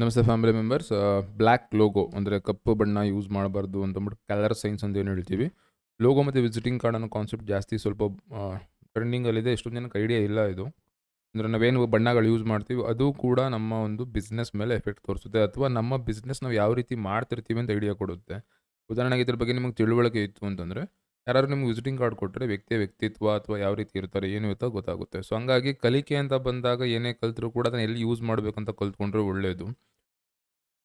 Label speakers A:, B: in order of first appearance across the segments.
A: ನಮಸ್ತೆ family members black logo ಅಂದರೆ ಕಪ್ಪು ಬಣ್ಣ ಯೂಸ್ ಮಾಡಬಾರ್ದು ಅಂತಂದ್ಬಿಟ್ಟು ಕಲರ್ ಸೈನ್ಸ್ ಅಂತ ಏನು ಹೇಳ್ತೀವಿ. ಲೋಗೋ ಮತ್ತು ವಿಸಿಟಿಂಗ್ ಕಾರ್ಡ್ ಅನ್ನೋ ಕಾನ್ಸೆಪ್ಟ್ ಜಾಸ್ತಿ ಸ್ವಲ್ಪ ಟ್ರೆಂಡಿಂಗಲ್ಲಿದೆ ಎಷ್ಟೊಂದು ಜನಕ್ಕೆ ಐಡಿಯಾ ಇಲ್ಲ ಇದು. ಅಂದರೆ ನಾವೇನು ಬಣ್ಣಗಳು ಯೂಸ್ ಮಾಡ್ತೀವಿ, ಅದು ಕೂಡ ನಮ್ಮ ಒಂದು ಬಿಸ್ನೆಸ್ ಮೇಲೆ ಎಫೆಕ್ಟ್ ತೋರಿಸುತ್ತೆ. ಅಥವಾ ನಮ್ಮ ಬಿಸ್ನೆಸ್ ನಾವು ಯಾವ ರೀತಿ ಮಾಡ್ತಿರ್ತೀವಿ ಅಂತ ಐಡಿಯಾ ಕೊಡುತ್ತೆ. ಉದಾಹರಣೆಗೆ ಇದ್ರ ಬಗ್ಗೆ ನಿಮಗೆ ತಿಳುವಳಿಕೆ ಇತ್ತು ಅಂತಂದರೆ ಯಾರಾದ್ರು ನಿಮ್ಗೆ ವಿಸಿಟಿಂಗ್ ಕಾರ್ಡ್ ಕೊಟ್ಟರೆ ವ್ಯಕ್ತಿಯ ವ್ಯಕ್ತಿತ್ವ ಅಥವಾ ಯಾವ ರೀತಿ ಇರ್ತಾರೆ, ಏನು ಇರುತ್ತೋ ಗೊತ್ತಾಗುತ್ತೆ. ಸೊ ಹಂಗಾಗಿ ಕಲಿಕೆ ಅಂತ ಬಂದಾಗ ಏನೇ ಕಲ್ತರೂ ಕೂಡ ಅದನ್ನ ಎಲ್ಲಿ ಯೂಸ್ ಮಾಡಬೇಕಂತ ಕಲ್ತ್ಕೊಂಡ್ರೆ ಒಳ್ಳೆಯದು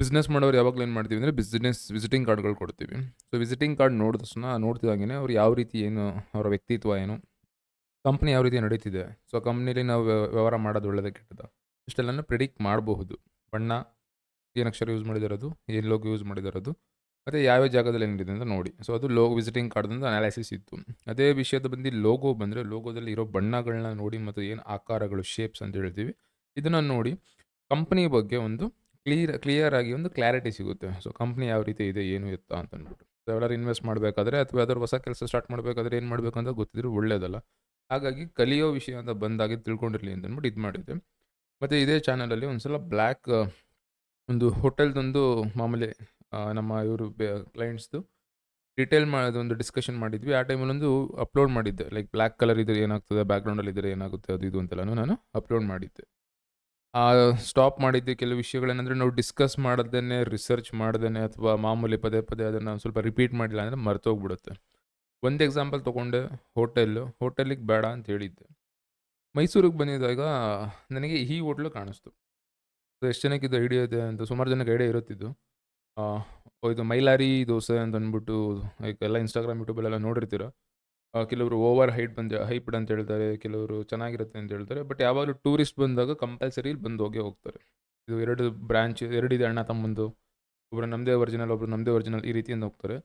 A: ಬಿಸ್ನೆಸ್ ಮಾಡೋರು ಯಾವಾಗಲೂ ಏನು ಮಾಡ್ತೀವಿ ಅಂದರೆ ಬಿಸ್ನೆಸ್ ವಿಸಿಟಿಂಗ್ ಕಾರ್ಡ್ಗಳು ಕೊಡ್ತೀವಿ. ಸೊ ವಿಸಿಟಿಂಗ್ ಕಾರ್ಡ್ ನೋಡಿದ ತಕ್ಷಣ ನೋಡ್ತಿದ್ದಾಗೇ ಅವ್ರು ಯಾವ ರೀತಿ ಏನು, ಅವರ ವ್ಯಕ್ತಿತ್ವ ಏನು ಕಂಪ್ನಿ ಯಾವ ರೀತಿ ನಡೀತಿದೆ. ಸೊ ಕಂಪ್ನಿಲಿ ನಾವು ವ್ಯ- ವ್ಯವಹಾರ ಮಾಡೋದು ಒಳ್ಳೆಯದೇ ಕೆಟ್ಟದ? ಇಷ್ಟೆಲ್ಲನೂ ಪ್ರಿಡಿಕ್ಟ್ ಮಾಡಬಹುದು. ಬಣ್ಣ ಏನು ಅಕ್ಷರ ಯೂಸ್ ಮಾಡಿದಿರೋದು ಏನು ಲೋಗೋ ಯೂಸ್ ಮಾಡಿದಾರದು. ಮತ್ತು ಯಾವ್ಯಾವ ಜಾಗದಲ್ಲಿ ಏನಿದೆ ಅಂತ ನೋಡಿ. ಸೊ ಅದು ಲೋಗೋ ವಿಸಿಟಿಂಗ್ ಕಾರ್ಡ್ದಿಂದ ಅನಾಲಿಸಿಸ್ ಇತ್ತು. ಅದೇ ವಿಷಯದ ಬಂದು ಲೋಗೋ ಬಂದರೆ ಲೋಗೋದಲ್ಲಿ ಇರೋ ಬಣ್ಣಗಳನ್ನ ನೋಡಿ ಮತ್ತು ಏನು ಆಕಾರಗಳು ಶೇಪ್ಸ್ ಅಂತ ಹೇಳ್ತೀವಿ. ಇದನ್ನು ನೋಡಿ ಕಂಪ್ನಿ ಬಗ್ಗೆ ಒಂದು ಕ್ಲಿಯರ್ ಕ್ಲಿಯರ್ ಆಗಿ ಒಂದು ಕ್ಲಾರಿಟಿ ಸಿಗುತ್ತೆ. ಸೊ ಕಂಪ್ನಿ ಯಾವ ರೀತಿ ಇದೆ, ಏನು ಎತ್ತ ಅಂತ ಅಂದ್ಬಿಟ್ಟು. ಸೊ ಎಲ್ಲರೂ ಇನ್ವೆಸ್ಟ್ ಮಾಡಬೇಕಾದ್ರೆ ಅಥವಾ ಯಾವ್ದಾದ್ರು ಹೊಸ ಕೆಲಸ ಸ್ಟಾರ್ಟ್ ಮಾಡಬೇಕಾದ್ರೆ ಏನು ಮಾಡಬೇಕು ಅಂತ ಗೊತ್ತಿದ್ರೆ ಹಾಗಾಗಿ ಕಲಿಯೋ ವಿಷಯ ಅಂತ ಬಂದಾಗಿ ತಿಳ್ಕೊಂಡಿರಲಿ ಅಂತ ಅಂದ್ಬಿಟ್ಟು ಇದು ಮಾಡಿದ್ದೆ ಮತ್ತು ಇದೇ ಚಾನಲಲ್ಲಿ ಒಂದು ಸಲ ಬ್ಲ್ಯಾಕ್ ಒಂದು ಹೋಟೆಲ್ದೊಂದು ಮಾಮೂಲಿ ನಮ್ಮ ಇವರು ಕ್ಲೈಂಟ್ಸ್ದು ಡೀಟೇಲ್ ಮಾಡೋದು ಒಂದು ಡಿಸ್ಕಷನ್ ಮಾಡಿದ್ವಿ. ಆ ಟೈಮಲ್ಲಿ ಒಂದು ಅಪ್ಲೋಡ್ ಮಾಡಿದ್ದೆ. ಲೈಕ್ ಬ್ಲ್ಯಾಕ್ ಕಲರ್ ಇದ್ರೆ ಏನಾಗ್ತದೆ ಬ್ಯಾಕ್ಗ್ರೌಂಡಲ್ಲಿ ಇದ್ರೆ ಏನಾಗುತ್ತೆ, ಅದು ಇದು ಅಂತೆಲ್ಲ ನಾನು ಅಪ್ಲೋಡ್ ಮಾಡಿದ್ದೆ. ಸ್ಟಾಪ್ ಮಾಡಿದ್ದೆ. ಕೆಲವು ವಿಷಯಗಳೇನೆಂದರೆ ನಾವು ಡಿಸ್ಕಸ್ ಮಾಡ್ದೇ ರಿಸರ್ಚ್ ಮಾಡ್ದೇ ಅಥವಾ ಮಾಮೂಲಿ ಪದೇ ಪದೇ ಅದನ್ನು ಸ್ವಲ್ಪ ರಿಪೀಟ್ ಮಾಡಿಲ್ಲ ಅಂದರೆ ಮರ್ತೋಗ್ಬಿಡುತ್ತೆ. ಒಂದು ಎಕ್ಸಾಂಪಲ್ ತೊಗೊಂಡೆ ಹೋಟೆಲ್ಲು ಹೋಟೆಲಿಗೆ ಬೇಡ ಅಂತ ಹೇಳಿದ್ದೆ. ಮೈಸೂರಿಗೆ ಬಂದಿದ್ದಾಗ ನನಗೆ ಈ ಹೋಟ್ಲು ಕಾಣಿಸ್ತು. ಎಷ್ಟು ಜನಕ್ಕೆ ಇದು ಐಡಿಯಾ ಇದೆ ಅಂತ, ಸುಮಾರು ಜನಕ್ಕೆ ಐಡಿಯಾ ಇರುತ್ತಿದ್ದು. ಆ, ಇದು ಮೈಲಾರಿ ದೋಸೆ ಅಂತ ಅಂದ್ಬಿಟ್ಟು ಲೈಕ್ ಎಲ್ಲ ಇನ್ಸ್ಟಾಗ್ರಾಮ್ ಯೂಟ್ಯೂಬಲ್ಲೆಲ್ಲ ನೋಡಿರ್ತೀರ? ಕೆಲವರು ಓವರ್ ಹೈಟ್ ಬಂದ ಹೈಪ್ಡ್ ಅಂತ ಹೇಳ್ತಾರೆ ಕೆಲವರು ಚೆನ್ನಾಗಿರುತ್ತೆ ಅಂತ ಹೇಳ್ತಾರೆ ಬಟ್ ಯಾವಾಗಲೂ ಟೂರಿಸ್ಟ್ ಬಂದಾಗ ಕಂಪಲ್ಸರಿ ಬಂದು ಹೋಗೇ ಹೋಗ್ತಾರೆ. ಇದು ಎರಡು ಬ್ರಾಂಚ್ ಎರಡಿದೆ ಅಣ್ಣ ತಮ್ಮಂದು ಒಬ್ಬರು ನಮ್ಮದೇ ಒರಿಜಿನಲ್ ಒಬ್ರು ನಮ್ಮದೇ ಒರಿಜಿನಲ್ ಈ ರೀತಿಯಿಂದ ಹೋಗ್ತಾರೆ.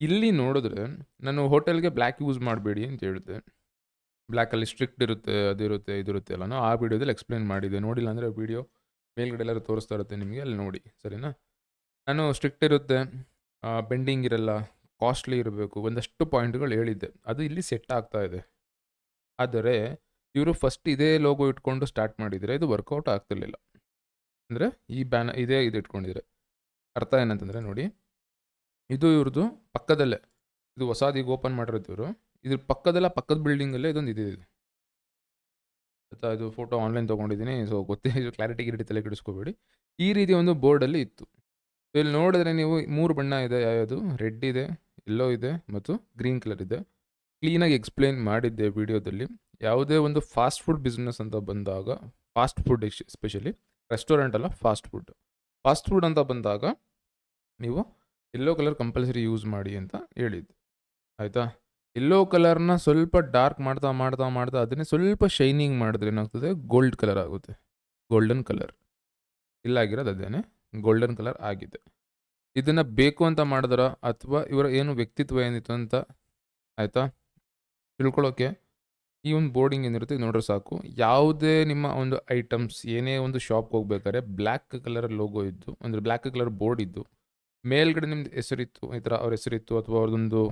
A: ಇಲ್ಲಿ ನೋಡಿದ್ರೆ ನಾನು ಹೋಟೆಲ್ಗೆ ಬ್ಲ್ಯಾಕ್ ಯೂಸ್ ಮಾಡಬೇಡಿ ಅಂತ ಹೇಳಿದೆ. ಬ್ಲ್ಯಾಕಲ್ಲಿ ಸ್ಟ್ರಿಕ್ಟ್ ಇರುತ್ತೆ ಅದಿರುತ್ತೆ ಇದಿರುತ್ತೆ ಎಲ್ಲನೂ ಆ ವಿಡಿಯೋದಲ್ಲಿ ಎಕ್ಸ್ಪ್ಲೈನ್ ಮಾಡಿದೆ. ನೋಡಿಲ್ಲ ಅಂದರೆ ವೀಡಿಯೋ ಮೇಲ್ಗಡೆ ಎಲ್ಲರೂ ತೋರಿಸ್ತಾ ಇರುತ್ತೆ ನಿಮಗೆ ಅಲ್ಲಿ ನೋಡಿ ಸರಿನಾ? ನಾನು ಸ್ಟ್ರಿಕ್ಟ್ ಇರುತ್ತೆ. ಬೆಂಡಿಂಗ್ ಇರಲ್ಲ ಕಾಸ್ಟ್ಲಿ ಇರಬೇಕು, ಒಂದಷ್ಟು ಪಾಯಿಂಟ್ಗಳು ಹೇಳಿದ್ದೆ. ಅದು ಇಲ್ಲಿ ಸೆಟ್ ಆಗ್ತಾ ಇದೆ. ಆದರೆ, ಇವರು ಫಸ್ಟ್ ಇದೇ ಲೋಗೋ ಇಟ್ಕೊಂಡು ಸ್ಟಾರ್ಟ್ ಮಾಡಿದರೆ ಇದು ವರ್ಕೌಟ್ ಆಗ್ತಿರ್ಲಿಲ್ಲ. ಅಂದರೆ, ಈ ಬ್ಯಾನ ಇದೇ ಇದು ಇಟ್ಕೊಂಡಿದ್ರೆ. ಅರ್ಥ ಏನಂತಂದರೆ ನೋಡಿ, ಇದು ಇವ್ರದ್ದು ಪಕ್ಕದಲ್ಲೇ. ಇದು ಹೊಸದು ಈಗ ಓಪನ್ ಮಾಡಿರೋದು ಇವರು. ಇದ್ರ ಪಕ್ಕದಲ್ಲ, ಪಕ್ಕದ ಬಿಲ್ಡಿಂಗಲ್ಲೇ ಇದೊಂದು ಇದು ಆಯ್ತಾ, ಇದು ಫೋಟೋ ಆನ್ಲೈನ್ ತೊಗೊಂಡಿದ್ದೀನಿ ಸೊ ಗೊತ್ತೇ, ಇದು ಕ್ಲಾರಿಟಿ ಗಿರಿಟಿ ತಲೆ ಕೆಡಿಸ್ಕೋಬೇಡಿ. ಈ ರೀತಿ ಒಂದು ಬೋರ್ಡಲ್ಲಿ ಇತ್ತು. ಇಲ್ಲಿ ನೋಡಿದ್ರೆ ನೀವು ಮೂರು ಬಣ್ಣ ಇದೆ, ಯಾವ್ಯಾವುದು? ರೆಡ್ ಇದೆ ಎಲ್ಲೋ ಇದೆ ಮತ್ತು ಗ್ರೀನ್ ಕಲರ್ ಇದೆ. ಕ್ಲೀನಾಗಿ ಎಕ್ಸ್ಪ್ಲೈನ್ ಮಾಡಿದ್ದೆ ವಿಡಿಯೋದಲ್ಲಿ. ಯಾವುದೇ ಒಂದು ಫಾಸ್ಟ್ ಫುಡ್ ಬಿಸ್ನೆಸ್ ಅಂತ ಬಂದಾಗ, ಫಾಸ್ಟ್ ಫುಡ್ ಎಸ್ಪೆಷಲಿ ರೆಸ್ಟೋರೆಂಟ್ ಅಲ್ಲ, ಫಾಸ್ಟ್ ಫುಡ್. ಫಾಸ್ಟ್ ಫುಡ್ ಅಂತ ಬಂದಾಗ, ನೀವು ಎಲ್ಲೋ ಕಲರ್ ಕಂಪಲ್ಸರಿ ಯೂಸ್ ಮಾಡಿ ಅಂತ ಹೇಳಿದ್ದೆ. ಆಯಿತಾ? ಎಲ್ಲೋ ಕಲರ್ನ ಸ್ವಲ್ಪ ಡಾರ್ಕ್ ಮಾಡ್ತಾ ಮಾಡ್ತಾ ಮಾಡ್ತಾ ಅದನ್ನೇ ಸ್ವಲ್ಪ ಶೈನಿಂಗ್ ಮಾಡಿದ್ರೆ ಏನಾಗ್ತದೆ? ಗೋಲ್ಡ್ ಕಲರ್ ಆಗುತ್ತೆ. Golden colour. ಇಲ್ಲಾಗಿರೋದು ಅದೇನೆ? ಗೋಲ್ಡನ್ ಕಲರ್ ಆಗಿದೆ. ಇದನ್ನು ಬೇಕು ಅಂತ ಮಾಡಿದ್ರ? ಅಥವಾ ಇವರ ಏನು ವ್ಯಕ್ತಿತ್ವ ಏನಿತ್ತು ಅಂತ ಆಯಿತಾ? ತಿಳ್ಕೊಳ್ಳೋಕೆ ಈ ಒಂದು ಬೋರ್ಡಿಂಗ್ ಏನಿರುತ್ತೆ ನೋಡ್ರೆ ಸಾಕು. ಯಾವುದೇ ನಿಮ್ಮ ಒಂದು ಐಟಮ್ಸ್ ಏನೇ ಒಂದು ಶಾಪ್ಗೆ ಹೋಗ್ಬೇಕಾದ್ರೆ ಬ್ಲ್ಯಾಕ್ ಕಲರ್ ಲೋಗೋ ಇದ್ದು, ಅಂದರೆ ಬ್ಲ್ಯಾಕ್ ಕಲರ್ ಬೋರ್ಡ್ ಇದ್ದು, ಮೇಲ್ಗಡೆ ನಿಮ್ದು ಹೆಸರಿತ್ತು, ಈ ಥರ ಅವ್ರ ಹೆಸರಿತ್ತು ಅಥವಾ ಅವ್ರದ್ದೊಂದು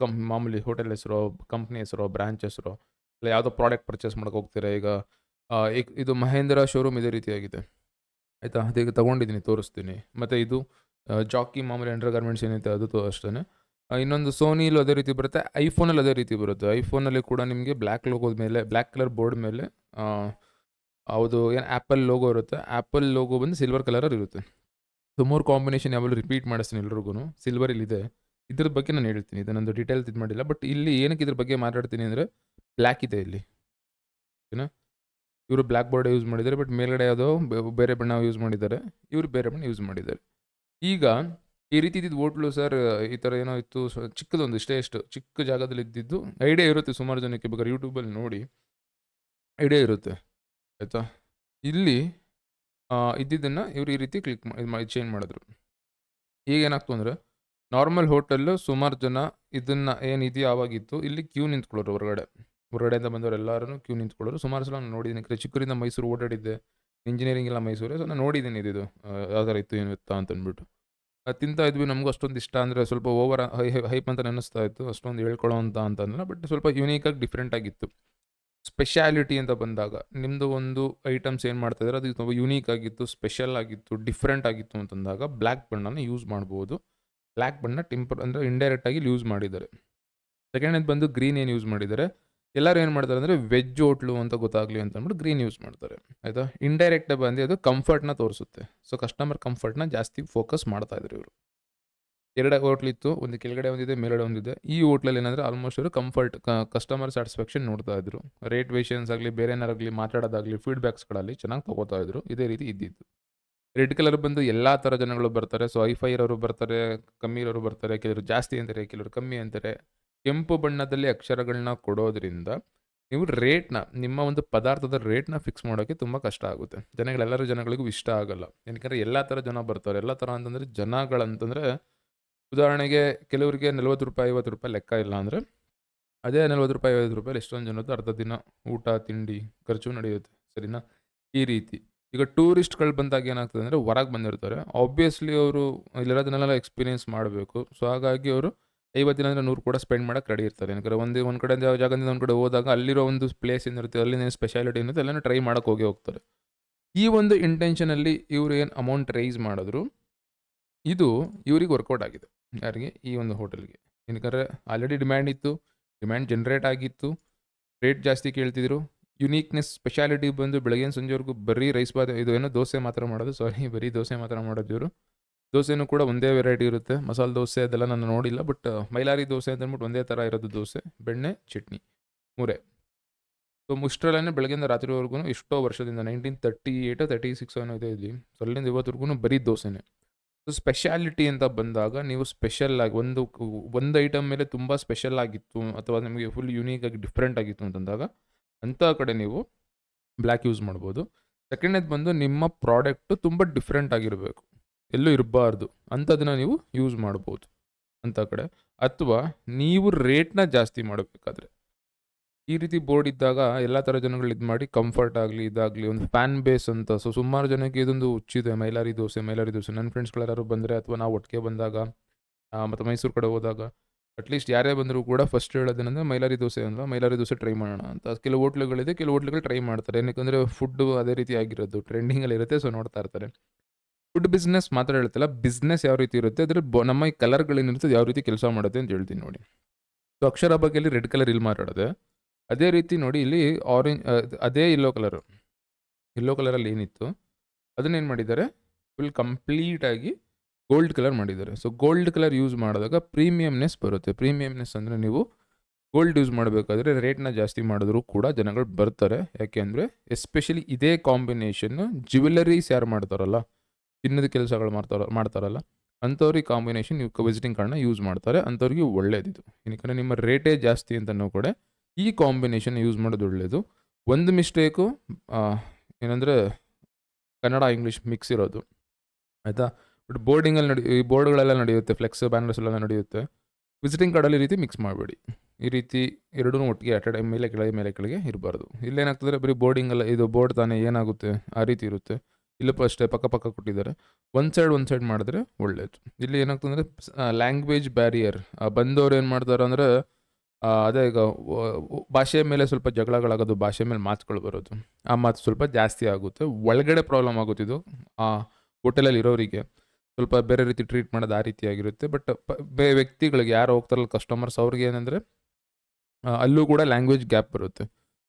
A: ಕಂ ಮಾಮೂಲಿ ಹೋಟೆಲ್ ಹೆಸರು ಕಂಪ್ನಿ ಹೆಸರು ಬ್ರ್ಯಾಂಚ್ ಹೆಸರು, ಇಲ್ಲ ಯಾವುದೋ ಪ್ರಾಡಕ್ಟ್ ಪರ್ಚೇಸ್ ಮಾಡೋಕೆ ಹೋಗ್ತೀರಾ ಈಗ? ಇದು ಮಹೇಂದ್ರ ಶೋರೂಮ್ ಇದೇ ರೀತಿಯಾಗಿದೆ. ಆಯಿತಾ? ಅದೀಗ ತೊಗೊಂಡಿದ್ದೀನಿ, ತೋರಿಸ್ತೀನಿ. ಮತ್ತು ಇದು ಜಾಕಿ ಮಾಮೂಲಿ ಅಂಡರ್ ಗಾರ್ಮೆಂಟ್ಸ್ ಏನೈತೆ ಅದು ತೋರಿಸ್ತಾನೆ ಇನ್ನೊಂದು ಸೋನಿಲೂ ಅದೇ ರೀತಿ ಬರುತ್ತೆ. ಐಫೋನಲ್ಲಿ ಅದೇ ರೀತಿ ಬರುತ್ತೆ. ಐಫೋನಲ್ಲಿ ಕೂಡ ನಿಮಗೆ ಬ್ಲ್ಯಾಕ್ ಲೋಗೋದ ಮೇಲೆ, ಬ್ಲ್ಯಾಕ್ ಕಲರ್ ಬೋರ್ಡ್ ಮೇಲೆ ಅದು ಏನು ಆ್ಯಪಲ್ ಲೋಗೋ ಇರುತ್ತೆ. ಆ್ಯಪಲ್ ಲೋಗೋ ಬಂದು ಸಿಲ್ವರ್ ಕಲರಲ್ಲಿ ಇರುತ್ತೆ. ಸೊ, ಮೂರು ಕಾಂಬಿನೇಷನ್ ಯಾವಾಗಲೂ ರಿಪೀಟ್ ಮಾಡಿಸ್ತೀನಿ ಎಲ್ರಿಗೂ ಸಿಲ್ವರ್ ಇಲ್ಲಿದೆ. ಇದ್ರ ಬಗ್ಗೆ ನಾನು ಹೇಳ್ತೀನಿ. ಇದನ್ನೊಂದು ಡೀಟೇಲ್ಸ್ ಇದು ಮಾಡಿಲ್ಲ ಬಟ್ ಇಲ್ಲಿ ಏನಕ್ಕೆ ಇದ್ರ ಬಗ್ಗೆ ಮಾತಾಡ್ತೀನಿ ಅಂದರೆ, ಬ್ಲ್ಯಾಕ್ ಇದೆ ಇಲ್ಲಿ. ಓಕೆನಾ? ಇವರು ಬ್ಲ್ಯಾಕ್ ಬೋರ್ಡ್ ಯೂಸ್ ಮಾಡಿದ್ದಾರೆ, ಬಟ್ ಮೇಲ್ಗಡೆ ಯಾವುದೋ ಬೇರೆ ಬಣ್ಣ ಯೂಸ್ ಮಾಡಿದ್ದಾರೆ, ಇವರು ಬೇರೆ ಬಣ್ಣ ಯೂಸ್ ಮಾಡಿದ್ದಾರೆ. ಈಗ ಈ ರೀತಿ ಇದ್ದಿದ್ದು ಓಟ್ಲು ಸರ್, ಈ ಥರ ಏನೋ ಇತ್ತು ಚಿಕ್ಕದೊಂದು, ಇಷ್ಟೇ ಎಷ್ಟು, ಚಿಕ್ಕ ಜಾಗದಲ್ಲಿ ಇದ್ದಿದ್ದು, ಐಡಿಯಾ ಇರುತ್ತೆ ಸುಮಾರು ಜನಕ್ಕೆ, ಬೇಕಾದ್ರೆ ಯೂಟ್ಯೂಬಲ್ಲಿ ನೋಡಿ, ಐಡಿಯಾ ಇರುತ್ತೆ, ಆಯಿತಾ? ಇಲ್ಲಿ ಇದ್ದಿದ್ದನ್ನು ಇವರು ಈ ರೀತಿ ಕ್ಲಿಕ್ ಮಾಡಿ ಚೇಂಜ್ ಮಾಡಿದ್ರು. ಈಗ ಏನಾಗ್ತು ಅಂದರೆ, ನಾರ್ಮಲ್ ಹೋಟೆಲ್ಲು ಸುಮಾರು ಜನ ಇದನ್ನು ಏನಿದೆಯೋ ಆವಾಗಿತ್ತು, ಇಲ್ಲಿ ಕ್ಯೂ ನಿಂತ್ಕೊಳ್ಳೋರು ಹೊರಗಡೆ. ಹೊರಗಡೆಯಿಂದ ಬಂದವರು ಎಲ್ಲರೂ ಕ್ಯೂ ನಿಂತ್ಕೊಳ್ಳೋರು. ಸುಮಾರು ಸಲ ನಾನು ನೋಡಿದ್ದೀನಿ. ಕ್ರೆ ಚಿಕ್ಕರಿಂದ ಮೈಸೂರು ಓಡಾಡಿದ್ದೆ. ಇಂಜಿನಿಯರಿಂಗ್ ಎಲ್ಲ ಮೈಸೂರು. ಸೊ ನಾನು ನೋಡಿದ್ದೀನಿ ಇದು. ಯಾವ ಥರ ಇತ್ತು ಏನು ಇತ್ತ ಅಂತ ಅಂದ್ಬಿಟ್ಟು. ಅದು ಇದ್ವಿ. ನಮಗೂ ಅಷ್ಟೊಂದು ಇಷ್ಟ ಅಂದರೆ ಸ್ವಲ್ಪ ಓವರ್ ಹೈ ಹೈಪ್ ಅಂತ ನೆನೆಸ್ತಾ ಇತ್ತು. ಅಷ್ಟೊಂದು ಹೇಳ್ಕೊಳ್ಳೋ ಅಂತ ಅಂತಂದ್ರೆ ಬಟ್ ಸ್ವಲ್ಪ ಯುನೀಕಾಗಿ ಡಿಫ್ರೆಂಟ್ ಆಗಿತ್ತು. ಸ್ಪೆಷಾಲಿಟಿ ಅಂತ ಬಂದಾಗ ನಿಮ್ಮದು ಒಂದು ಐಟಮ್ಸ್ ಏನು ಮಾಡ್ತಾ ಇದ್ದಾರೆ ಅದು ತುಂಬ ಯುನೀಕ್ ಆಗಿತ್ತು ಸ್ಪೆಷಲ್ ಆಗಿತ್ತು ಡಿಫ್ರೆಂಟ್ ಆಗಿತ್ತು ಅಂತಂದಾಗ ಬ್ಲ್ಯಾಕ್ ಬಣ್ಣನ ಯೂಸ್ ಮಾಡ್ಬೋದು. ಬ್ಲ್ಯಾಕ್ ಬಣ್ಣ ಟಿಂಪರ್ ಅಂದರೆ ಇಂಡೈರೆಕ್ಟಾಗಿ ಯೂಸ್ ಮಾಡಿದ್ದಾರೆ. ಸೆಕೆಂಡ್ ಬಂದು ಗ್ರೀನ್ ಏನು ಯೂಸ್ ಮಾಡಿದ್ದಾರೆ? ಎಲ್ಲರೂ ಏನು ಮಾಡ್ತಾರೆ ಅಂದರೆ ವೆಜ್ ಹೋಟ್ಲು ಅಂತ ಗೊತ್ತಾಗಲಿ ಅಂತ ಅಂದ್ಬಿಟ್ಟು ಗ್ರೀನ್ ಯೂಸ್ ಮಾಡ್ತಾರೆ. ಆಯಿತಾ? ಇಂಡೈರೆಕ್ಟ್ ಬಂದು ಅದು ಕಂಫರ್ಟ್ನ ತೋರಿಸುತ್ತೆ. ಸೊ ಕಸ್ಟಮರ್ ಕಂಫರ್ಟ್ನ ಜಾಸ್ತಿ ಫೋಕಸ್ ಮಾಡ್ತಾ ಇದ್ರು ಇವರು. ಎರಡು ಹೋಟ್ಲಿತ್ತು ಒಂದು ಕೆಳಗಡೆ ಒಂದಿದೆ, ಮೇಲ್ಗಡೆ ಒಂದಿದೆ. ಈ ಹೋಟ್ಲಲ್ಲಿ ಏನಂದರೆ ಆಲ್ಮೋಸ್ಟ್ ಅವರು ಕಂಫರ್ಟ್ ಕಸ್ಟಮರ್ ಸ್ಯಾಟಿಸ್ಫ್ಯಾಕ್ಷನ್ ನೋಡ್ತಾ ಇದ್ರು. ರೇಟ್ ವೇಷನ್ಸ್ ಆಗಲಿ, ಬೇರೆ ಏನಾರಾಗಲಿ ಮಾತಾಡೋದಾಗಲಿ ಫೀಡ್ಬ್ಯಾಕ್ಸ್ಗಳಲ್ಲಿ ಚೆನ್ನಾಗಿ ತೊಗೋತಾ ಇದ್ರು. ಇದೇ ರೀತಿ ಇದ್ದಿದ್ದು. ರೆಡ್ ಕಲರ್ ಬಂದು ಎಲ್ಲ ಥರ ಜನಗಳು ಬರ್ತಾರೆ. ಸೊ ಐಫೈ ಇರೋರು ಬರ್ತಾರೆ, ಕಮ್ಮಿ ಇರೋರು ಬರ್ತಾರೆ. ಕೆಲವರು ಜಾಸ್ತಿ ಅಂತಾರೆ, ಕೆಲವರು ಕಮ್ಮಿ ಅಂತಾರೆ. ಕೆಂಪು ಬಣ್ಣದಲ್ಲಿ ಅಕ್ಷರಗಳನ್ನ ಕೊಡೋದ್ರಿಂದ ನೀವು ರೇಟ್ನ, ನಿಮ್ಮ ಒಂದು ಪದಾರ್ಥದ ರೇಟ್ನ ಫಿಕ್ಸ್ ಮಾಡೋಕ್ಕೆ ತುಂಬ ಕಷ್ಟ ಆಗುತ್ತೆ. ಜನಗಳೆಲ್ಲರೂ ಜನಗಳಿಗೂ ಇಷ್ಟ ಆಗಲ್ಲ. ಏನಕ್ಕೆ ಎಲ್ಲ ಥರ ಜನ ಬರ್ತಾರೆ. ಎಲ್ಲ ಥರ ಅಂತಂದರೆ ಜನಗಳಂತಂದರೆ ಉದಾಹರಣೆಗೆ ಕೆಲವರಿಗೆ ನಲ್ವತ್ತು ರೂಪಾಯಿ, ಐವತ್ತು ರೂಪಾಯಿ ಲೆಕ್ಕ ಇಲ್ಲ ಅಂದರೆ ಅದೇ ನಲ್ವತ್ತು ರೂಪಾಯಿ, ಐವತ್ತು ರೂಪಾಯಿ ಎಷ್ಟೊಂದು ಜನದ್ದು ಅರ್ಧ ದಿನ ಊಟ, ತಿಂಡಿ, ಖರ್ಚು ನಡೆಯುತ್ತೆ. ಸರಿನಾ? ಈ ರೀತಿ. ಈಗ ಟೂರಿಸ್ಟ್ಗಳು ಬಂದಾಗ ಏನಾಗ್ತದೆ ಅಂದರೆ ಹೊರಗೆ ಬಂದಿರ್ತಾರೆ. ಆಬ್ವಿಯಸ್ಲಿ ಅವರು ಇಲ್ಲಿರೋದನ್ನೆಲ್ಲ ಎಕ್ಸ್ಪೀರಿಯೆನ್ಸ್ ಮಾಡಬೇಕು. ಸೊ ಹಾಗಾಗಿ ಅವರು ಐವತ್ತಿನ ಅಂದರೆ ನೂರು ಕೂಡ ಸ್ಪೆಂಡ್ ಮಾಡೋಕ್ಕೆ ರೆಡಿ ಇರ್ತಾರೆ ಯಾಕಂದರೆ ಒಂದು ಒಂದು ಯಾವ ಜಾಗದಿಂದ ಒಂದು ಕಡೆ ಹೋದಾಗ ಅಲ್ಲಿರೋ ಒಂದು ಪ್ಲೇಸ್ ಏನಿರುತ್ತೆ ಅಲ್ಲಿನ ಸ್ಪೆಷಾಲಿಟಿ ಏನಿರುತ್ತೆ ಎಲ್ಲನೂ ಟ್ರೈ ಮಾಡೋಕ್ಕೆ ಹೋಗಿ ಹೋಗ್ತಾರೆ. ಈ ಒಂದು ಇಂಟೆನ್ಷನಲ್ಲಿ ಇವರು ಏನು ಅಮೌಂಟ್ ರೈಸ್ ಮಾಡಿದ್ರು, ಇದು ಇವ್ರಿಗೆ ವರ್ಕೌಟ್ ಆಗಿದೆ. ಯಾರಿಗೆ? ಈ ಒಂದು ಹೋಟೆಲ್ಗೆ ಏನಕ್ಕೆ ಆಲ್ರೆಡಿ ಡಿಮ್ಯಾಂಡ್ ಇತ್ತು ಡಿಮ್ಯಾಂಡ್ ಜನ್ರೇಟ್ ಆಗಿತ್ತು ರೇಟ್ ಜಾಸ್ತಿ ಕೇಳ್ತಿದ್ರು. ಯುನೀಕ್ನೆಸ್ ಸ್ಪೆಷಾಲಿಟಿ ಬಂದು ಬೆಳಗಿನ ಸಂಜೆವರೆಗೂ ಬರೀ ರೈಸ್ ಬಾತ್, ಇದು ಏನೋ ದೋಸೆ ಮಾತ್ರ ಮಾಡೋದು ಸಾರಿ ಬರೀ ದೋಸೆ ಮಾತ್ರ ಮಾಡೋದು ಇವರು. ದೋಸೆನೂ ಕೂಡ ಒಂದೇ ವೆರೈಟಿ ಇರುತ್ತೆ. ಮಸಾಲೆ ದೋಸೆ ಅದೆಲ್ಲ ನಾನು ನೋಡಿಲ್ಲ ಬಟ್ ಮೈಲಾರಿ ದೋಸೆ ಅಂತ ಅಂದ್ಬಿಟ್ಟು ಒಂದೇ ಥರ ಇರೋದು ದೋಸೆ. ಬೆಣ್ಣೆ, ಚಟ್ನಿ, ಮೂರೇ. ಸೊ ಮುಷ್ಟ್ರಲ್ಲೇ ಬೆಳಗ್ಗೆಯಿಂದ ರಾತ್ರಿವರೆಗೂ ಎಷ್ಟೋ ವರ್ಷದಿಂದ nineteen thirty eight thirty six ಏನೋ ಇದೆ ಇಲ್ಲಿ. ಅಲ್ಲಿಂದ ಇವತ್ತರೆಗೂ ಬರೀ ದೋಸೆನೇ. ಸೊ ಸ್ಪೆಷಾಲಿಟಿ ಅಂತ ಬಂದಾಗ ನೀವು ಸ್ಪೆಷಲ್ ಆಗಿ ಒಂದು ಒಂದು ಐಟಮ್ ಮೇಲೆ ತುಂಬ ಸ್ಪೆಷಲ್ ಆಗಿತ್ತು ಅಥವಾ ನಿಮಗೆ ಫುಲ್ ಯುನೀಕ್ ಆಗಿ ಡಿಫ್ರೆಂಟ್ ಆಗಿತ್ತು ಅಂತಂದಾಗ ಅಂಥ ಕಡೆ ನೀವು ಬ್ಲ್ಯಾಕ್ ಯೂಸ್ ಮಾಡ್ಬೋದು. ಸೆಕೆಂಡನೇದು ಬಂದು ನಿಮ್ಮ ಪ್ರಾಡಕ್ಟು ತುಂಬ ಡಿಫ್ರೆಂಟ್ ಆಗಿರಬೇಕು. ಎಲ್ಲೂ ಇರಬಾರ್ದು. ಅಂಥದನ್ನ ನೀವು ಯೂಸ್ ಮಾಡ್ಬೋದು ಅಂಥ ಕಡೆ. ಅಥವಾ ನೀವು ರೇಟ್ನ ಜಾಸ್ತಿ ಮಾಡಬೇಕಾದ್ರೆ. ಈ ರೀತಿ ಬೋರ್ಡ್ ಇದ್ದಾಗ ಎಲ್ಲ ಥರ ಜನಗಳು ಇದು ಮಾಡಿ ಕಂಫರ್ಟ್ ಆಗಲಿ, ಇದಾಗಲಿ, ಒಂದು ಫ್ಯಾನ್ ಬೇಸ್ ಅಂತ. ಸೊ ಸುಮಾರು ಜನಕ್ಕೆ ಇದೊಂದು ಹುಚ್ಚಿದೆ. ಮೈಲಾರಿ ದೋಸೆ ಮೈಲಾರಿ ದೋಸೆ. ನನ್ನ ಫ್ರೆಂಡ್ಸ್ಗಳು ಯಾರು ಬಂದರೆ ಅಥವಾ ನಾವು ಒಟ್ಟಿಗೆ ಬಂದಾಗ ಮತ್ತು ಮೈಸೂರು ಕಡೆ ಹೋದಾಗ ಅಟ್ಲೀಸ್ಟ್ ಯಾರೇ ಬಂದರೂ ಕೂಡ ಫಸ್ಟ್ ಹೇಳೋದೇನೆಂದರೆ ಮೈಲಾರಿ ದೋಸೆ ಅಲ್ವಾ? ಮೈಲಾರಿ ದೋಸೆ ಟ್ರೈ ಮಾಡೋಣ ಅಂತ. ಕೆಲವು ಹೋಟ್ಲುಗಳಿದೆ ಕೆಲವು ಹೋಟ್ಲುಗಳು ಟ್ರೈ ಮಾಡ್ತಾರೆ. ಏನಕ್ಕೆ ಫುಡ್ಡು ಅದೇ ರೀತಿ ಆಗಿರೋದು ಟ್ರೆಂಡಿಂಗಲ್ಲಿ ಇರುತ್ತೆ. ಸೊ ನೋಡ್ತಾ ಇರ್ತಾರೆ. ಫುಡ್ ಬಿಸ್ನೆಸ್ ಮಾತ್ರ ಹೇಳ್ತಿಲ್ಲ ಬಿಸ್ನೆಸ್ ಯಾವ ರೀತಿ ಇರುತ್ತೆ ಅದ್ರ ಬೊ, ನಮ್ಮ ಈ ಕಲರ್ಗಳೇನಿರುತ್ತೆ ಯಾವ ರೀತಿ ಕೆಲಸ ಮಾಡುತ್ತೆ ಅಂತ ಹೇಳ್ತೀನಿ ನೋಡಿ. ಸೊ, ಅಕ್ಷರ ಬಗ್ಗೆಯಲ್ಲಿ ರೆಡ್ ಕಲರ್ ಇಲ್ಲಿ ಮಾತಾಡೋದೆ. ಅದೇ ರೀತಿ ನೋಡಿ ಇಲ್ಲಿ ಆರೆಂಜ್ ಅದೇ ಯೆಲ್ಲೋ ಕಲರು. ಯೆಲ್ಲೋ ಕಲರಲ್ಲಿ ಏನಿತ್ತು, ಅದನ್ನೇನು ಮಾಡಿದ್ದಾರೆ ಫುಲ್ ಕಂಪ್ಲೀಟಾಗಿ ಗೋಲ್ಡ್ ಕಲರ್ ಮಾಡಿದ್ದಾರೆ. ಸೊ ಗೋಲ್ಡ್ ಕಲರ್ ಯೂಸ್ ಮಾಡಿದಾಗ ಪ್ರೀಮಿಯಮ್ನೆಸ್ ಬರುತ್ತೆ. ಪ್ರೀಮಿಯಮ್ನೆಸ್ ಅಂದರೆ ನೀವು ಗೋಲ್ಡ್ ಯೂಸ್ ಮಾಡಬೇಕಾದ್ರೆ ರೇಟ್ನ ಜಾಸ್ತಿ ಮಾಡಿದ್ರು ಕೂಡ ಜನಗಳು ಬರ್ತಾರೆ. ಯಾಕೆ ಅಂದರೆ ಎಸ್ಪೆಷಲಿ ಇದೇ ಕಾಂಬಿನೇಷನ್ನು ಜ್ಯುವೆಲರೀಸ್ ಯಾರು ಮಾಡ್ತಾರಲ್ಲ ಚಿನ್ನದ ಕೆಲಸಗಳು ಮಾಡ್ತಾರ, ಮಾಡ್ತಾರಲ್ಲ, ಅಂಥವ್ರಿಗೆ ಕಾಂಬಿನೇಷನ್ ನೀವು ವಿಸಿಟಿಂಗ್ ಕಾರ್ಡ್ನ ಯೂಸ್ ಮಾಡ್ತಾರೆ, ಅಂಥವ್ರಿಗೆ ಒಳ್ಳೇದಿದು. ಏನಕ್ಕೆ ನಿಮ್ಮ ರೇಟೇ ಜಾಸ್ತಿ ಅಂತನೂ ಕೂಡ ಈ ಕಾಂಬಿನೇಷನ್ ಯೂಸ್ ಮಾಡೋದು ಒಳ್ಳೆಯದು ಒಂದು ಮಿಸ್ಟೇಕು ಏನಂದರೆ ಕನ್ನಡ ಇಂಗ್ಲೀಷ್ ಮಿಕ್ಸ್ ಇರೋದು. ಆಯಿತಾ? ಬಟ್ ಬೋರ್ಡಿಂಗಲ್ಲಿ ನಡಿ, ಈ ಬೋರ್ಡ್ಗಳೆಲ್ಲ ನಡೆಯುತ್ತೆ ಫ್ಲೆಕ್ಸ್ ಬ್ಯಾನರ್ಸ್ ಎಲ್ಲ ನಡೆಯುತ್ತೆ. ವಿಸಿಟಿಂಗ್ ಕಾರ್ಡಲ್ಲಿ ಈ ರೀತಿ ಮಿಕ್ಸ್ ಮಾಡಬೇಡಿ. ಈ ರೀತಿ ಎರಡೂ ಒಟ್ಟಿಗೆ ಅಟ್ ಟೈಮ್ ಮೇಲೆ ಕೆಳಗೆ ಮೇಲೆ ಕೆಳಗೆ ಇರಬಾರ್ದು. ಇಲ್ಲೇನಾಗ್ತದೆ, ಬರೀ ಬೋರ್ಡಿಂಗಲ್ಲ ಇದು ಬೋರ್ಡ್ ತಾನೇ ಏನಾಗುತ್ತೆ, ಆ ರೀತಿ ಇರುತ್ತೆ. ಇಲ್ಲಪ್ಪ ಅಷ್ಟೇ ಪಕ್ಕ ಪಕ್ಕ ಕೊಟ್ಟಿದ್ದಾರೆ. ಒಂದು ಸೈಡ್ ಒಂದು ಸೈಡ್ ಮಾಡಿದ್ರೆ ಒಳ್ಳೇದು. ಇಲ್ಲಿ ಏನಾಗ್ತದೆ ಲ್ಯಾಂಗ್ವೇಜ್ ಬ್ಯಾರಿಯರ್ ಬಂದವ್ರು ಏನು ಮಾಡ್ತಾರೆ ಅಂದರೆ ಅದೇ ಈಗ ಭಾಷೆ ಮೇಲೆ ಸ್ವಲ್ಪ ಜಗಳಗಳಾಗೋದು, ಭಾಷೆ ಮೇಲೆ ಮಾತುಗಳು ಬರೋದು, ಆ ಮಾತು ಸ್ವಲ್ಪ ಜಾಸ್ತಿ ಆಗುತ್ತೆ. ಒಳಗಡೆ ಪ್ರಾಬ್ಲಮ್ ಆಗುತ್ತಿದ್ದು ಆ ಹೋಟೆಲಲ್ಲಿ ಇರೋರಿಗೆ. ಸ್ವಲ್ಪ ಬೇರೆ ರೀತಿ ಟ್ರೀಟ್ ಮಾಡೋದು ಆ ರೀತಿಯಾಗಿರುತ್ತೆ ಬಟ್ ಬೇ ವ್ಯಕ್ತಿಗಳಿಗೆ, ಯಾರು ಹೋಗ್ತಾರಲ್ಲ ಕಸ್ಟಮರ್ಸ್ ಅವ್ರಿಗೆ ಏನಂದರೆ ಅಲ್ಲೂ ಕೂಡ ಲ್ಯಾಂಗ್ವೇಜ್ ಗ್ಯಾಪ್ ಬರುತ್ತೆ.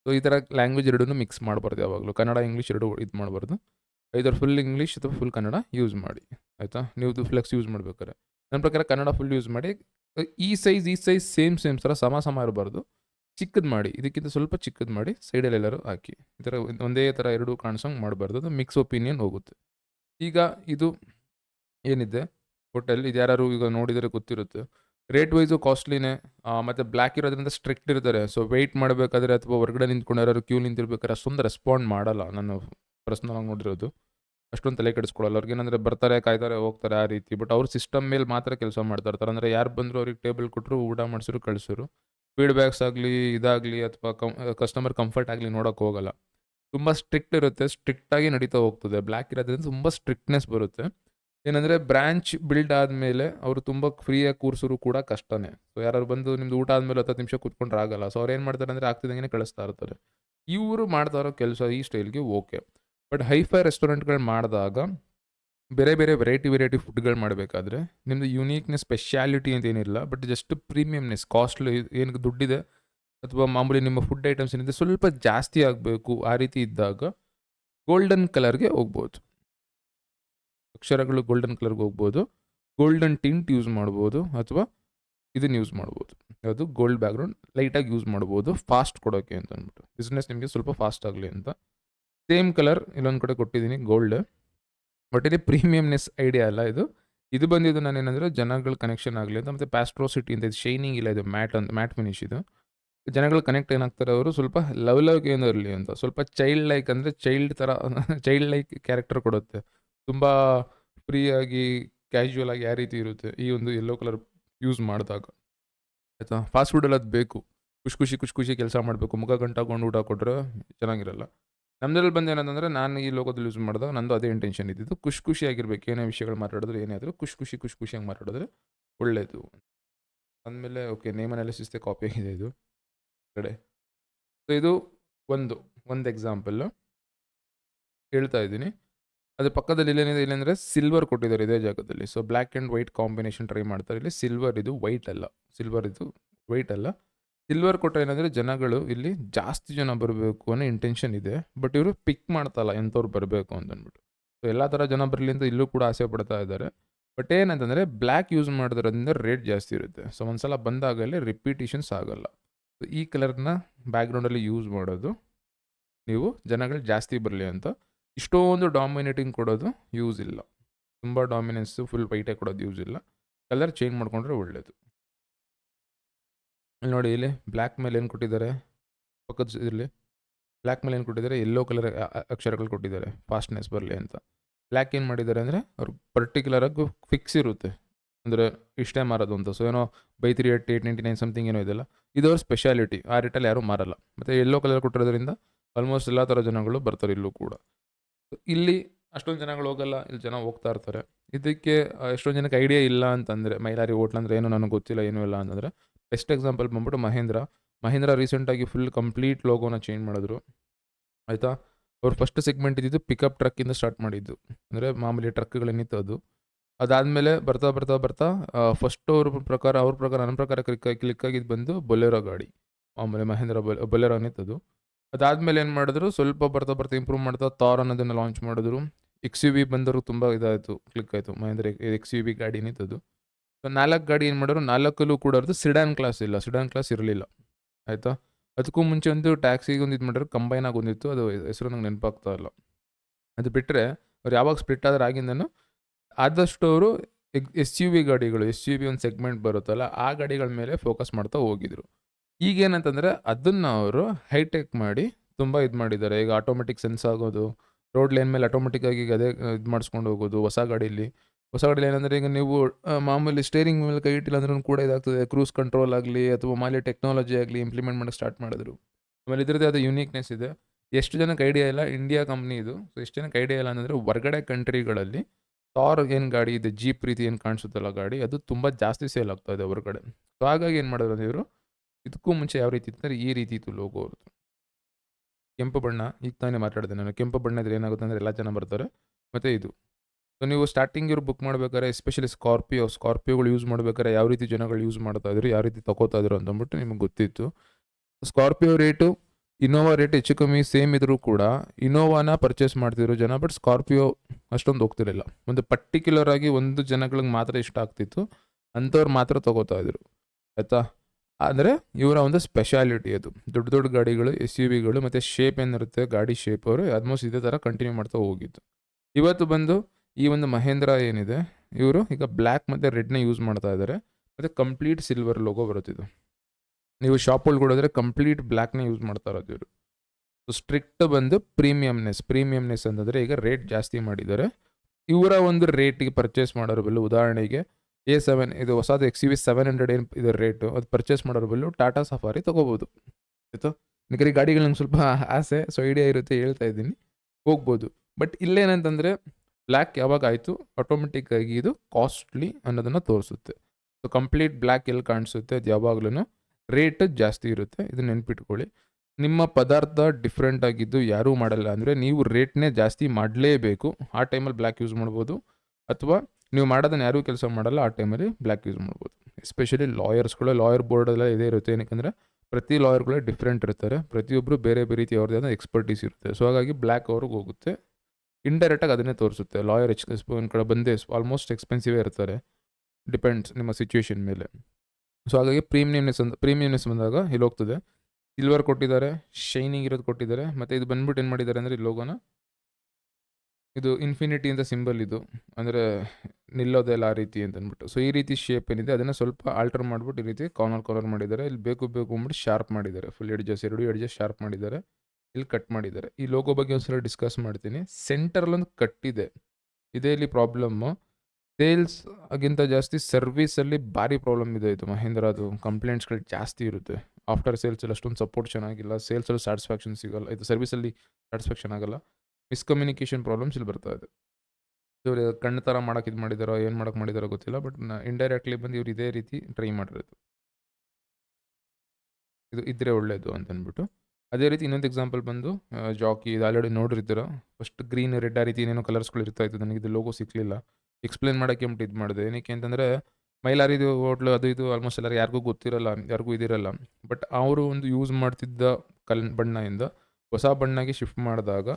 A: ಸೊ ಈ ಥರ ಲ್ಯಾಂಗ್ವೇಜ್ ಎರಡೂ ಮಿಕ್ಸ್ ಮಾಡಬಾರ್ದು ಯಾವಾಗಲೂ. ಕನ್ನಡ ಇಂಗ್ಲೀಷ್ ಎರಡೂ ಇದು ಮಾಡಬಾರ್ದು. ಐದರ್ ಫುಲ್ ಇಂಗ್ಲೀಷ್ ಅಥವಾ ಫುಲ್ ಕನ್ನಡ ಯೂಸ್ ಮಾಡಿ, ಆಯಿತಾ? ನೀವು ಫ್ಲೆಕ್ಸ್ ಯೂಸ್ ಮಾಡ್ಬೇಕಾದ್ರೆ. ನನ್ನ ಪ್ರಕಾರ ಕನ್ನಡ ಫುಲ್ ಯೂಸ್ ಮಾಡಿ ಈ ಸೈಜ್ ಈ ಸೈಜ್ ಸೇಮ್ ಸೇಮ್ ಥರ ಸಮ ಸಮ ಇರಬಾರ್ದು. ಚಿಕ್ಕದು ಮಾಡಿ, ಇದಕ್ಕಿಂತ ಸ್ವಲ್ಪ ಚಿಕ್ಕದು ಮಾಡಿ ಸೈಡಲ್ಲಿ ಎಲ್ಲರೂ ಹಾಕಿ. ಈ ಥರ ಒಂದೇ ಥರ ಎರಡು ಕಾಣಿಸೋಂಗೆ ಮಾಡಬಾರ್ದು, ಅದು ಮಿಕ್ಸ್ ಒಪಿನಿಯನ್ ಹೋಗುತ್ತೆ. ಈಗ ಇದು ಏನಿದೆ? ಹೋಟೆಲ್ ಇದು ಯಾರು ಈಗ ನೋಡಿದರೆ ಗೊತ್ತಿರುತ್ತೆ. ರೇಟ್ ವೈಸು ಕಾಸ್ಟ್ಲಿನೇ ಮತ್ತು ಬ್ಲ್ಯಾಕ್ ಇರೋದ್ರಿಂದ ಸ್ಟ್ರಿಕ್ಟ್ ಇರ್ತಾರೆ. ಸೊ ವೆಯ್ಟ್ ಮಾಡಬೇಕಾದ್ರೆ ಅಥವಾ ಹೊರಗಡೆ ನಿಂತ್ಕೊಂಡು ಯಾರು ಕ್ಯೂ ನಿಂತಿರ್ಬೇಕಾದ್ರೆ ಅಷ್ಟೊಂದು ರೆಸ್ಪಾಂಡ್ ಮಾಡಲ್ಲ. ನಾನು ಪರ್ಸ್ನಲಾಗಿ ನೋಡಿರೋದು. ಅಷ್ಟೊಂದು ತಲೆ ಕೆಡಿಸ್ಕೊಳ್ಳಲ್ಲ. ಅವ್ರಿಗೆ ಏನಂದರೆ ಬರ್ತಾರೆ, ಕಾಯ್ತಾರೆ, ಹೋಗ್ತಾರೆ ಆ ರೀತಿ. ಬಟ್ ಅವ್ರ ಸಿಸ್ಟಮ್ ಮೇಲೆ ಮಾತ್ರ ಕೆಲಸ ಮಾಡ್ತಾ ಇರ್ತಾರೆ. ಅಂದರೆ ಯಾರು ಬಂದರೂ ಅವ್ರಿಗೆ ಟೇಬಲ್ ಕೊಟ್ಟರು ಊಟ ಮಾಡಿಸ್ರು, ಕಳಿಸಿರು. ಫೀಡ್ಬ್ಯಾಕ್ಸ್ ಆಗಲಿ, ಇದಾಗಲಿ ಅಥವಾ ಕಮ್ ಕಸ್ಟಮರ್ ಕಂಫರ್ಟ್ ಆಗಲಿ ನೋಡೋಕೆ ಹೋಗಲ್ಲ. ತುಂಬ ಸ್ಟ್ರಿಕ್ಟ್ ಇರುತ್ತೆ. ಸ್ಟ್ರಿಕ್ಟಾಗಿ ನಡೀತಾ ಹೋಗ್ತದೆ. ಬ್ಲ್ಯಾಕ್ ಇರೋದ್ರಿಂದ ತುಂಬ ಸ್ಟ್ರಿಕ್ಟ್ನೆಸ್ ಬರುತ್ತೆ. ಏನಂದರೆ ಬ್ರ್ಯಾಂಚ್ ಬಿಲ್ಡ್ ಆದಮೇಲೆ ಅವರು ತುಂಬ ಫ್ರೀಯಾಗಿ ಕೂರಿಸೋರು ಕೂಡ ಕಷ್ಟನೇ. ಸೊ ಯಾರು ಬಂದು ನಿಮ್ದು ಊಟ ಆದಮೇಲೆ ಹತ್ತು ನಿಮಿಷ ಕೂತ್ಕೊಂಡ್ರೆ ಆಗಲ್ಲ ಸೊ ಅವ್ರು ಏನು ಮಾಡ್ತಾರೆ ಅಂದರೆ ಆಗ್ತಿದ್ದಂಗೆ ಕಳಿಸ್ತಾ ಇರ್ತಾರೆ. ಇವರು ಮಾಡ್ತಾ ಇರೋ ಕೆಲಸ ಈ ಸ್ಟೈಲ್ಗೆ ಓಕೆ ಬಟ್ ಹೈಫೈ ರೆಸ್ಟೋರೆಂಟ್ಗಳು ಮಾಡಿದಾಗ ಬೇರೆ ಬೇರೆ ವೆರೈಟಿ ವೆರೈಟಿ ಫುಡ್ಗಳು ಮಾಡಬೇಕಾದ್ರೆ ನಿಮ್ಮದು ಯುನೀಕ್ನೆಸ್ ಸ್ಪೆಷಾಲಿಟಿ ಅಂತ ಏನಿಲ್ಲ ಬಟ್ ಜಸ್ಟ್ ಪ್ರೀಮಿಯಮ್ನೆಸ್ ಕಾಸ್ಟ್ಲಿ ಏನು ದುಡ್ಡಿದೆ ಅಥವಾ ಮಾಮೂಲಿ ನಿಮ್ಮ ಫುಡ್ ಐಟಮ್ಸ್ ಏನಿದೆ ಸ್ವಲ್ಪ ಜಾಸ್ತಿ ಆಗಬೇಕು ಆ ರೀತಿ ಇದ್ದಾಗ ಗೋಲ್ಡನ್ ಕಲರ್ಗೆ ಹೋಗ್ಬೋದು. ಅಕ್ಷರಗಳು ಗೋಲ್ಡನ್ ಕಲರ್ಗೆ ಹೋಗ್ಬೋದು. ಗೋಲ್ಡನ್ ಟಿಂಟ್ ಯೂಸ್ ಮಾಡ್ಬೋದು ಅಥವಾ ಇದನ್ನು ಯೂಸ್ ಮಾಡ್ಬೋದು. ಅದು ಗೋಲ್ಡ್ ಬ್ಯಾಕ್ಗ್ರೌಂಡ್ ಲೈಟಾಗಿ ಯೂಸ್ ಮಾಡ್ಬೋದು ಫಾಸ್ಟ್ ಕೊಡೋಕ್ಕೆ ಅಂತ ಅಂದ್ಬಿಟ್ಟು. ಬಿಸ್ನೆಸ್ ನಿಮಗೆ ಸ್ವಲ್ಪ ಫಾಸ್ಟ್ ಆಗಲಿ ಅಂತ. ಸೇಮ್ ಕಲರ್ ಇಲ್ಲೊಂದು ಕಡೆ ಕೊಟ್ಟಿದ್ದೀನಿ ಗೋಲ್ಡ್ ಬಟ್ ಇಲ್ಲಿ ಪ್ರೀಮಿಯಮ್ನೆಸ್ ಐಡಿಯಾ ಅಲ್ಲ ಇದು. ಇದು ಬಂದಿದ್ದು ನಾನು ಏನಂದರೆ ಜನಗಳ ಕನೆಕ್ಷನ್ ಆಗಲಿ ಅಂತ, ಮತ್ತು ಪ್ಯಾಸ್ಟ್ರೋಸಿಟಿ ಅಂತ, ಇದು ಶೈನಿಂಗ್ ಇಲ್ಲ, ಇದು ಮ್ಯಾಟ್ ಅಂತ ಮ್ಯಾಟ್ ಫಿನಿಶ್ ಇದು. ಜನಗಳು ಕನೆಕ್ಟ್ ಏನಾಗ್ತಾರೆ ಅವರು ಸ್ವಲ್ಪ ಲವ್ ಲವ್ ಏನು ಇರಲಿ ಅಂತ, ಸ್ವಲ್ಪ ಚೈಲ್ಡ್ ಲೈಕ್ ಅಂದರೆ ಚೈಲ್ಡ್ ಥರ ಚೈಲ್ಡ್ ಲೈಕ್ ಕ್ಯಾರೆಕ್ಟರ್ ಕೊಡುತ್ತೆ. ತುಂಬ ಫ್ರೀಯಾಗಿ ಕ್ಯಾಶುವಲ್ ಆಗಿ ಯಾವ ರೀತಿ ಇರುತ್ತೆ ಈ ಒಂದು ಯೆಲ್ಲೋ ಕಲರ್ ಯೂಸ್ ಮಾಡಿದಾಗ. ಆಯಿತಾ? ಫಾಸ್ಟ್ ಫುಡಲ್ಲಿ ಅದು ಬೇಕು. ಖುಷಿ ಖುಷಿ ಖುಷಿ ಖುಷಿ ಕೆಲಸ ಮಾಡಬೇಕು. ಮುಖ ಗಂಟಾಕೊಂಡು ಊಟ ಕೊಟ್ಟರೆ ಚೆನ್ನಾಗಿರಲ್ಲ. ನಮ್ಮದ್ರಲ್ಲಿ ಬಂದು ನಾನು ಈ ಲೋಕದಲ್ಲಿ ಯೂಸ್ ಮಾಡಿದಾಗ ನಂದು ಅದೇ ಇಂಟೆನ್ಷನ್ ಇದ್ದಿದ್ದು ಖುಷಿ ಖುಷಿಯಾಗಿರ್ಬೇಕು. ಏನೇ ವಿಷಯಗಳು ಮಾತಾಡಿದ್ರೆ, ಏನೇ ಆದರೂ ಖುಷಿ ಖುಷಿ ಖುಷಿ ಖುಷಿಯಾಗಿ ಮಾತಾಡಿದ್ರೆ ಒಳ್ಳೆಯದು ಅಂದಮೇಲೆ ಓಕೆ ನೇಮ್ ಅನಾಲಿಸಿಸ್ದೆ ಕಾಪಿ ಆಗಿದೆ ಇದು. ಕಡೆ. ಸೊ ಇದು ಒಂದು ಒಂದು ಎಕ್ಸಾಂಪಲ್ಲು ಹೇಳ್ತಾ ಇದ್ದೀನಿ. ಅದು ಪಕ್ಕದಲ್ಲಿ ಇಲ್ಲೇನಿದೆ, ಇಲ್ಲೆಂದರೆ ಸಿಲ್ವರ್ ಕೊಟ್ಟಿದ್ದಾರೆ ಇದೇ ಜಾಗದಲ್ಲಿ. So black and white combination try ಮಾಡ್ತಾರೆ. ಇಲ್ಲಿ ಸಿಲ್ವರ್ ಇದು ವೈಟ್ ಅಲ್ಲ. ಸಿಲ್ವರ್ ಇದು ವೈಟ್ ಅಲ್ಲ. ಸಿಲ್ವರ್ ಕೋಟ ಏನಂದರೆ ಜನಗಳು ಇಲ್ಲಿ ಜಾಸ್ತಿ ಜನ ಬರಬೇಕು ಅನ್ನೋ ಇಂಟೆನ್ಷನ್ ಇದೆ ಬಟ್ ಇವರು ಪಿಕ್ ಮಾಡ್ತಲ್ಲ ಎಂಥವ್ರು ಬರಬೇಕು ಅಂತ ಅಂದ್ಬಿಟ್ಟು ಸೊ ಎಲ್ಲ ಥರ ಜನ ಬರಲಿ ಅಂತ ಇಲ್ಲೂ ಕೂಡ ಆಸೆ ಪಡ್ತಾ ಇದ್ದಾರೆ. ಬಟ್ ಏನಂತಂದರೆ ಬ್ಲ್ಯಾಕ್ ಯೂಸ್ ಮಾಡೋದ್ರಿಂದ ರೇಟ್ ಜಾಸ್ತಿ ಇರುತ್ತೆ. ಸೊ ಒಂದ್ಸಲ ಬಂದಾಗಲೇ ರಿಪೀಟೇಷನ್ಸ್ ಆಗಲ್ಲ ಸೊ ಈ ಕಲರ್ನ ಬ್ಯಾಕ್ಗ್ರೌಂಡಲ್ಲಿ ಯೂಸ್ ಮಾಡೋದು, ನೀವು ಜನಗಳು ಜಾಸ್ತಿ ಬರಲಿ ಅಂತ ಇಷ್ಟೊಂದು ಡಾಮಿನೇಟಿಂಗ್ ಕೊಡೋದು ಯೂಸ್ ಇಲ್ಲ. ತುಂಬ ಡಾಮಿನೆನ್ಸು ಫುಲ್ ವೈಟೇ ಕೊಡೋದು ಯೂಸ್ ಇಲ್ಲ. ಕಲರ್ ಚೇಂಜ್ ಮಾಡಿಕೊಂಡ್ರೆ ಒಳ್ಳೆಯದು ಇಲ್ಲಿ ನೋಡಿ ಇಲ್ಲಿ ಬ್ಲ್ಯಾಕ್ ಮೇಲೆ ಏನು ಕೊಟ್ಟಿದ್ದಾರೆ? ಪಕ್ಕದ ಇಲ್ಲಿ ಬ್ಲ್ಯಾಕ್ ಮೇಲೆ ಏನು ಕೊಟ್ಟಿದ್ದಾರೆ? ಎಲ್ಲೋ ಕಲರ್ ಅಕ್ಷರಗಳು ಕೊಟ್ಟಿದ್ದಾರೆ ಫಾಸ್ಟ್ನೆಸ್ ಬರಲಿ ಅಂತ. ಬ್ಲ್ಯಾಕ್ ಏನು ಮಾಡಿದ್ದಾರೆ ಅಂದರೆ ಅವ್ರು ಪರ್ಟಿಕ್ಯುಲರಾಗಿ ಫಿಕ್ಸ್ ಇರುತ್ತೆ. ಅಂದರೆ ಇಷ್ಟೇ ಮಾರೋದು ಅಂತ. ಸೊ ಏನೋ by three eight eight ninety nine something ಏನೋ ಇದೆಲ್ಲ ಇದು ಅವ್ರ ಸ್ಪೆಷಾಲಿಟಿ ಆ ರೇಟಲ್ಲಿ ಯಾರೂ ಮಾರಲ್ಲ. ಮತ್ತು ಎಲ್ಲೋ ಕಲರ್ ಕೊಟ್ಟಿರೋದ್ರಿಂದ ಆಲ್ಮೋಸ್ಟ್ ಎಲ್ಲ ಥರ ಜನಗಳು ಬರ್ತಾರೆ ಇಲ್ಲೂ ಕೂಡ. ಇಲ್ಲಿ ಅಷ್ಟೊಂದು ಜನಗಳು ಹೋಗಲ್ಲ, ಇಲ್ಲಿ ಜನ ಹೋಗ್ತಾ ಇರ್ತಾರೆ. ಇದಕ್ಕೆ ಎಷ್ಟೊಂದು ಜನಕ್ಕೆ ಐಡಿಯಾ ಇಲ್ಲ ಅಂತಂದರೆ, ಮೈಲಾರಿ ಹೋಟ್ಲ್ ಅಂದರೆ ಏನೋ ನನಗೆ ಗೊತ್ತಿಲ್ಲ, ಏನೂ ಇಲ್ಲ ಅಂತಂದರೆ ಬೆಸ್ಟ್ ಎಕ್ಸಾಂಪಲ್ ಬಂದ್ಬಿಟ್ಟು ಮಹೇಂದ್ರ. ಮಹೇಂದ್ರ ರೀಸೆಂಟಾಗಿ ಫುಲ್ ಕಂಪ್ಲೀಟ್ ಲೋಗೋನ ಚೇಂಜ್ ಮಾಡಿದ್ರು. ಆಯಿತಾ? ಅವ್ರು ಫಸ್ಟ್ ಸೆಗ್ಮೆಂಟ್ ಇದ್ದಿದ್ದು ಪಿಕಪ್ ಟ್ರಕ್ಕಿಂದ ಸ್ಟಾರ್ಟ್ ಮಾಡಿದ್ದು. ಅಂದರೆ ಮಾಮೂಲಿ ಟ್ರಕ್ಗಳೇನಿತ್ತು ಅದು. ಅದಾದಮೇಲೆ ಬರ್ತಾ ಬರ್ತಾ ಬರ್ತಾ ಫಸ್ಟ್ ಅವ್ರ ಪ್ರಕಾರ ಅವ್ರ ಪ್ರಕಾರ ನನ್ನ ಪ್ರಕಾರ ಕ್ಲಿಕ್ ಕ್ಲಿಕ್ ಆಗಿದ್ದು ಬಂದು ಬೊಲೆರೋ ಗಾಡಿ. ಆಮೇಲೆ ಮಹೇಂದ್ರ ಬೊಲೆ ಬೊಲೆರೋ ಅನ್ನಿತ್ತದು ಅದಾದಮೇಲೆ ಏನು ಮಾಡಿದ್ರು, ಸ್ವಲ್ಪ ಬರ್ತಾ ಬರ್ತಾ ಇಂಪ್ರೂವ್ ಮಾಡ್ತಾ ಥಾರ್ ಅನ್ನೋದನ್ನು ಲಾಂಚ್ ಮಾಡಿದ್ರು. ಎಕ್ಸ್ ಯು ವಿ ಬಂದರು ತುಂಬ ಇದಾಯಿತು ಕ್ಲಿಕ್ ಆಯಿತು. ಮಹೇಂದ್ರ ಎಕ್ಸ್ ಯು ವಿ ಗಾಡಿ ಏನಿತ್ತದು ಸೊ ನಾಲ್ಕು ಗಾಡಿ ಏನು ಮಾಡೋರು ನಾಲ್ಕಲ್ಲೂ ಕೂಡ ಅವ್ರದ್ದು ಸಿಡಾನ್ ಕ್ಲಾಸ್ ಇಲ್ಲ. ಸಿಡಾನ್ ಕ್ಲಾಸ್ ಇರಲಿಲ್ಲ. ಆಯಿತಾ? ಅದಕ್ಕೂ ಮುಂಚೆ ಒಂದು ಟ್ಯಾಕ್ಸಿಗೆ ಒಂದು ಇದು ಮಾಡಿದ್ರು. ಕಂಬೈನ್ ಆಗಿ ಒಂದಿತ್ತು ಅದು ಹೆಸರು ನಂಗೆ ನೆನಪಾಗ್ತಾ ಇಲ್ಲ. ಅದು ಬಿಟ್ಟರೆ ಅವ್ರು ಯಾವಾಗ ಸ್ಪ್ಲಿಟ್ ಆದ್ರೆ ಆಗಿಂದನು ಆದಷ್ಟು ಅವರು ಎಸ್ ಯು ವಿ ಗಾಡಿಗಳು ಎಸ್ ಯು ವಿ ಒಂದು ಸೆಗ್ಮೆಂಟ್ ಬರುತ್ತಲ್ಲ, ಆ ಗಾಡಿಗಳ ಮೇಲೆ ಫೋಕಸ್ ಮಾಡ್ತಾ ಹೋಗಿದ್ರು. ಈಗೇನಂತಂದರೆ ಅದನ್ನು ಅವರು ಹೈಟೆಕ್ ಮಾಡಿ ತುಂಬ ಇದು ಮಾಡಿದ್ದಾರೆ. ಈಗ ಆಟೋಮೆಟಿಕ್ ಸೆನ್ಸ್ ಆಗೋದು ರೋಡ್ ಲೈನ್ ಮೇಲೆ ಆಟೋಮೆಟಿಕ್ ಆಗಿ ಈಗ ಅದೇ ಇದು ಮಾಡಿಸ್ಕೊಂಡು ಹೋಗೋದು, ಹೊಸ ಗಾಡೀಲಿ. ಹೊಸ ಗಾಡೀಲಿ ಏನಂದರೆ ಈಗ ನೀವು ಮಾಮೂಲಿ ಸ್ಟೇರಿಂಗ್ ಮೇಲೆ ಕೈ ಇಟ್ಟಿಲ್ಲ ಅಂದ್ರೂ ಕೂಡ ಇದಾಗ್ತದೆ. ಕ್ರೂಸ್ ಕಂಟ್ರೋಲ್ ಆಗಲಿ ಅಥವಾ ಮಾಲೆ ಟೆಕ್ನಾಲಜಿ ಆಗಲಿ ಇಂಪ್ಲಿಮೆಂಟ್ ಮಾಡೋಕ್ಕೆ ಸ್ಟಾರ್ಟ್ ಮಾಡಿದ್ರು. ಆಮೇಲೆ ಇದ್ರದ್ದು ಅದು ಯುನೀಕ್ನೆಸ್ ಇದೆ. ಎಷ್ಟು ಜನಕ್ಕೆ ಐಡಿಯಾ ಇಲ್ಲ ಇಂಡಿಯಾ ಕಂಪ್ನಿ ಇದು. ಸೊ ಎಷ್ಟು ಜನಕ್ಕೆ ಐಡಿಯಾ ಇಲ್ಲ ಅಂದರೆ ಹೊರಗಡೆ ಕಂಟ್ರಿಗಳಲ್ಲಿ ಥಾರ್ ಏನು ಗಾಡಿ ಇದೆ ಜೀಪ್ ರೀತಿ ಏನು ಕಾಣಿಸುತ್ತಲ್ಲ ಗಾಡಿ, ಅದು ತುಂಬ ಜಾಸ್ತಿ ಸೇಲ್ ಆಗ್ತಾ ಇದೆ ಹೊರಗಡೆ. ಸೊ ಹಾಗಾಗಿ ಏನು ಮಾಡಿದ್ರು ಅಂದ್ರೆ ಇವರು ಇದಕ್ಕೂ ಮುಂಚೆ ಯಾವ ರೀತಿ ಇತ್ತು ಅಂದರೆ ಈ ರೀತಿ ಇತ್ತು ಲೋಗೋ ಅವ್ರದ್ದು. ಕೆಂಪು ಬಣ್ಣ, ಈಗ ತಾನೇ ಮಾತಾಡಿದೆ ನಾನು. ಕೆಂಪು ಬಣ್ಣ ಇದ್ರೆ ಏನಾಗುತ್ತೆ ಅಂದರೆ ಎಲ್ಲ ಜನ ಬರ್ತಾರೆ. ಮತ್ತು ಇದು. ಸೊ ನೀವು ಸ್ಟಾರ್ಟಿಂಗ್ ಇವ್ರು ಬುಕ್ ಮಾಡ್ಬೇಕಾದ್ರೆ ಎಸ್ಪೆಷಲಿ ಸ್ಕಾರ್ಪಿಯೋ ಸ್ಕಾರ್ಪಿಯೋಗಳು ಯೂಸ್ ಮಾಡ್ಬೇಕಾದ್ರೆ ಯಾವ ರೀತಿ ಜನಗಳು ಯೂಸ್ ಮಾಡ್ತಾ ಇದ್ರು, ಯಾವ ರೀತಿ ತಗೋತಾ ಇದ್ರು ಅಂತಂದ್ಬಿಟ್ಟು ನಿಮಗೆ ಗೊತ್ತಿತ್ತು. ಸ್ಕಾರ್ಪಿಯೋ ರೇಟು ಇನೋವಾ ರೇಟ್ ಹೆಚ್ಚು ಕಮ್ಮಿ ಸೇಮ್ ಇದ್ರೂ ಕೂಡ ಇನೋವಾನ ಪರ್ಚೇಸ್ ಮಾಡ್ತಿದ್ರು ಜನ ಬಟ್ ಸ್ಕಾರ್ಪಿಯೋ ಅಷ್ಟೊಂದು ಹೋಗ್ತಿರಲಿಲ್ಲ. ಒಂದು ಪರ್ಟಿಕ್ಯುಲರ್ ಆಗಿ ಒಂದು ಜನಗಳಿಗೆ ಮಾತ್ರ ಇಷ್ಟ ಆಗ್ತಿತ್ತು. ಅಂಥವ್ರು ಮಾತ್ರ ತಗೋತಾ ಇದ್ರು. ಆಯಿತಾ? ಆದರೆ ಇವರ ಒಂದು ಸ್ಪೆಷಾಲಿಟಿ ಅದು. ದೊಡ್ಡ ದೊಡ್ಡ ಗಾಡಿಗಳು ಎಸ್ ಯು ವಿಗಳು ಮತ್ತು ಶೇಪ್ ಏನಿರುತ್ತೆ, ಗಾಡಿ ಶೇಪ್ ಅವರು ಆಲ್ಮೋಸ್ಟ್ ಇದೇ ಥರ ಕಂಟಿನ್ಯೂ ಮಾಡ್ತಾ ಹೋಗಿತ್ತು ಇವತ್ತು ಬಂದು ಈ ಒಂದು ಮಹೇಂದ್ರ ಏನಿದೆ, ಇವರು ಈಗ ಬ್ಲ್ಯಾಕ್ ಮತ್ತು ರೆಡ್ನ ಯೂಸ್ ಮಾಡ್ತಾ ಇದ್ದಾರೆ ಮತ್ತು ಕಂಪ್ಲೀಟ್ ಸಿಲ್ವರ್ ಲೋಗೋ ಬರುತ್ತಿದ್ದು ನೀವು ಶಾಪಲ್ಲಿ ಕೊಡೋದ್ರೆ ಕಂಪ್ಲೀಟ್ ಬ್ಲ್ಯಾಕ್ನ ಯೂಸ್ ಮಾಡ್ತಾ ಇರೋದು ಇವರು. ಸೊ ಸ್ಟ್ರಿಕ್ಟ್ ಬಂದು ಪ್ರೀಮಿಯಮ್ನೆಸ್ ಪ್ರೀಮಿಯಮ್ನೆಸ್ ಅಂತಂದರೆ ಈಗ ರೇಟ್ ಜಾಸ್ತಿ ಮಾಡಿದ್ದಾರೆ. ಇವರ ಒಂದು ರೇಟಿಗೆ ಪರ್ಚೇಸ್ ಮಾಡೋರು ಬಲ್ಲು ಉದಾಹರಣೆಗೆ ಎ ಸೆವೆನ್ ಇದು ಹೊಸದು ಎಕ್ಸ್ ವಿ ಸೆವೆನ್ ಹಂಡ್ರೆಡ್ ಏನು ಇದರ ರೇಟು ಅದು ಪರ್ಚೇಸ್ ಮಾಡೋರು ಬೆಲ್ಲು ಟಾಟಾ ಸಫಾರಿ ತೊಗೋಬೋದು. ಆಯಿತು? ನಿಮಗೆ ಗಾಡಿಗಳು ನಂಗೆ ಸ್ವಲ್ಪ ಆಸೆ, ಸೊ ಐಡಿಯಾ ಇರುತ್ತೆ ಹೇಳ್ತಾ ಇದ್ದೀನಿ. ಹೋಗ್ಬೋದು. ಬಟ್ ಇಲ್ಲೇನಂತಂದರೆ ಬ್ಲ್ಯಾಕ್ ಯಾವಾಗ ಆಯಿತು ಆಟೋಮೆಟಿಕ್ ಆಗಿ ಇದು ಕಾಸ್ಟ್ಲಿ ಅನ್ನೋದನ್ನು ತೋರಿಸುತ್ತೆ. ಸೊ ಕಂಪ್ಲೀಟ್ ಬ್ಲ್ಯಾಕ್ ಎಲ್ಲಿ ಕಾಣಿಸುತ್ತೆ? ಅದು ಯಾವಾಗಲೂ ರೇಟ್ ಜಾಸ್ತಿ ಇರುತ್ತೆ. ಇದನ್ನ ನೆನ್ಪಿಟ್ಕೊಳ್ಳಿ. ನಿಮ್ಮ ಪದಾರ್ಥ ಡಿಫ್ರೆಂಟ್ ಆಗಿದ್ದು ಯಾರೂ ಮಾಡಲ್ಲ. ಅಂದರೆ ನೀವು ರೇಟ್ನೇ ಜಾಸ್ತಿ ಮಾಡಲೇಬೇಕು. ಆ ಟೈಮಲ್ಲಿ ಬ್ಲ್ಯಾಕ್ ಯೂಸ್ ಮಾಡ್ಬೋದು. ಅಥವಾ ನೀವು ಮಾಡೋದನ್ನು ಯಾರೂ ಕೆಲಸ ಮಾಡಲ್ಲ. ಆ ಟೈಮಲ್ಲಿ ಬ್ಲ್ಯಾಕ್ ಯೂಸ್ ಮಾಡ್ಬೋದು. ಎಸ್ಪೆಷಲಿ ಲಾಯರ್ಸ್ಗಳು ಲಾಯರ್ ಬೋರ್ಡೆಲ್ಲ ಇದೇ ಇರುತ್ತೆ. ಏನಕ್ಕೆ ಪ್ರತಿ ಲಾಯರ್ಗಳೇ ಡಿಫ್ರೆಂಟ್ ಇರ್ತಾರೆ. ಪ್ರತಿಯೊಬ್ಬರು ಬೇರೆ ಬೇರೆ ರೀತಿ ಅವ್ರದ್ದೇ ಎಕ್ಸ್ಪರ್ಟೀಸ್ ಇರುತ್ತೆ. ಸೊ ಹಾಗಾಗಿ ಬ್ಲ್ಯಾಕ್ ಅವ್ರಿಗೆ ಹೋಗುತ್ತೆ. ಇಂಡೈರೆಕ್ಟಾಗಿ ಅದನ್ನೇ ತೋರಿಸುತ್ತೆ. ಲಾಯರ್ ಎಚ್ ಒಂದು ಕಡೆ ಬಂದೇ ಆಲ್ಮೋಸ್ಟ್ ಎಕ್ಸ್ಪೆನ್ಸಿವೇ ಇರ್ತಾರೆ. ಡಿಪೆಂಡ್ಸ್ ನಿಮ್ಮ ಸಿಚುವೇಶನ್ ಮೇಲೆ. ಸೊ ಹಾಗಾಗಿ ಪ್ರೀಮಿಯಮ್ನೆಸ್ ಅಂತ ಪ್ರೀಮಿಯಮ್ನೆಸ್ ಬಂದಾಗ ಇಲ್ಲಿ ಹೋಗ್ತದೆ. ಸಿಲ್ವರ್ ಕೊಟ್ಟಿದ್ದಾರೆ ಶೈನಿಂಗ್ ಇರೋದು ಕೊಟ್ಟಿದ್ದಾರೆ. ಮತ್ತು ಇದು ಬಂದ್ಬಿಟ್ಟು ಏನು ಮಾಡಿದ್ದಾರೆ ಅಂದರೆ ಈ ಲೋಗೋನ ಇದು ಇನ್ಫಿನಿಟಿ ಅಂತ ಸಿಂಬಲ್ ಇದು. ಅಂದರೆ ನಿಲ್ಲೋದೆಲ್ಲ ಆ ರೀತಿ ಅಂತ ಅಂದ್ಬಿಟ್ಟು. ಸೊ ಈ ರೀತಿ ಶೇಪ್ ಏನಿದೆ, ಅದನ್ನು ಸ್ವಲ್ಪ ಆಲ್ಟರ್ ಮಾಡಿಬಿಟ್ಟು ಈ ರೀತಿ ಕಾರ್ನರ್ ಕಾರ್ನರ್ ಮಾಡಿದ್ದಾರೆ. ಇಲ್ಲಿ ಬೇಕು ಬೇಕು ಅಂದ್ಬಿಟ್ಟು ಶಾರ್ಪ್ ಮಾಡಿದ್ದಾರೆ. ಫುಲ್ ಎಡ್ಜಸ್ ಎರಡು ಎಡ್ಜಸ್ ಶಾರ್ಪ್ ಮಾಡಿದ್ದಾರೆ. ಇಲ್ಲಿ ಕಟ್ ಮಾಡಿದ್ದಾರೆ. ಈ ಲೋಗೋ ಬಗ್ಗೆ ಒಂದ್ಸಲ ಡಿಸ್ಕಸ್ ಮಾಡ್ತೀನಿ. ಸೆಂಟರಲ್ಲೊಂದು ಕಟ್ ಇದೆ. ಇದೇ ಇಲ್ಲಿ ಪ್ರಾಬ್ಲಮ್ಮು ಸೇಲ್ಸ್ ಆಗಿಂತ ಜಾಸ್ತಿ ಸರ್ವಿಸಲ್ಲಿ ಭಾರಿ ಪ್ರಾಬ್ಲಮ್ ಇದೆ ಇದು. ಮಹೇಂದ್ರದು ಕಂಪ್ಲೇಂಟ್ಸ್ಗಳು ಜಾಸ್ತಿ ಇರುತ್ತೆ. ಆಫ್ಟರ್ ಸೇಲ್ಸಲ್ಲಿ ಅಷ್ಟೊಂದು ಸಪೋರ್ಟ್ ಚೆನ್ನಾಗಿಲ್ಲ. ಸೇಲ್ಸಲ್ಲಿ ಸ್ಯಾಟಿಸ್ಫ್ಯಾಕ್ಷನ್ ಸಿಗಲ್ಲ. ಇದು ಸರ್ವಿಸಲ್ಲಿ ಸ್ಯಾಟಿಸ್ಫ್ಯಾಕ್ಷನ್ ಆಗಲ್ಲ. ಮಿಸ್ಕಮ್ಯುನಿಕೇಷನ್ ಪ್ರಾಬ್ಲಮ್ಸ್ ಇಲ್ಲಿ ಬರ್ತಾ ಇದೆ. ಇವರು ಕಣ್ಣು ಥರ ಮಾಡೋಕೆ ಇದು ಮಾಡಿದಾರೋ, ಏನು ಮಾಡೋಕೆ ಮಾಡಿದಾರೋ ಗೊತ್ತಿಲ್ಲ. ಬಟ್ ಇಂಡೈರೆಕ್ಟ್ಲಿ ಬಂದು ಇವ್ರು ಇದೇ ರೀತಿ ಟ್ರೈ ಮಾಡಿರೋದು ಇದು ಇದ್ರೆ ಒಳ್ಳೇದು ಅಂತ ಅಂದ್ಬಿಟ್ಟು ಅದೇ ರೀತಿ ಇನ್ನೊಂದು ಎಕ್ಸಾಂಪಲ್ ಬಂದು ಜಾಕಿ ಇದು ಆಲ್ರೆಡಿ ನೋಡಿರ್ತೀರ? ಫಸ್ಟ್ ಗ್ರೀನ್ ರೆಡ್ ಆ ರೀತಿ ಏನೇನೋ ಕಲರ್ಸ್ಗಳು ಇರ್ತಾ ಇತ್ತು ನನಗೆ ಇದು ಲೋಗೋ ಸಿಕ್ಕಲಿಲ್ಲ ಎಕ್ಸ್ಪ್ಲೇನ್ ಮಾಡೋಕ್ಕೆ ಅಂದ್ಬಿಟ್ಟು ಇದು ಮಾಡಿದೆ? ಏನಕ್ಕೆ ಅಂತಂದರೆ ಮೈಲಾರಿದು ಹೋಟ್ಲು ಅದು ಇದು ಆಲ್ಮೋಸ್ಟ್ ಎಲ್ಲರೂ ಯಾರಿಗೂ ಗೊತ್ತಿರಲ್ಲ, ಯಾರಿಗೂ ಇದಿರಲ್ಲ. ಬಟ್ ಅವರು ಒಂದು ಯೂಸ್ ಮಾಡ್ತಿದ್ದ ಕಲ್, ಬಣ್ಣದಿಂದ ಹೊಸ ಬಣ್ಣಗೆ ಶಿಫ್ಟ್ ಮಾಡಿದಾಗ,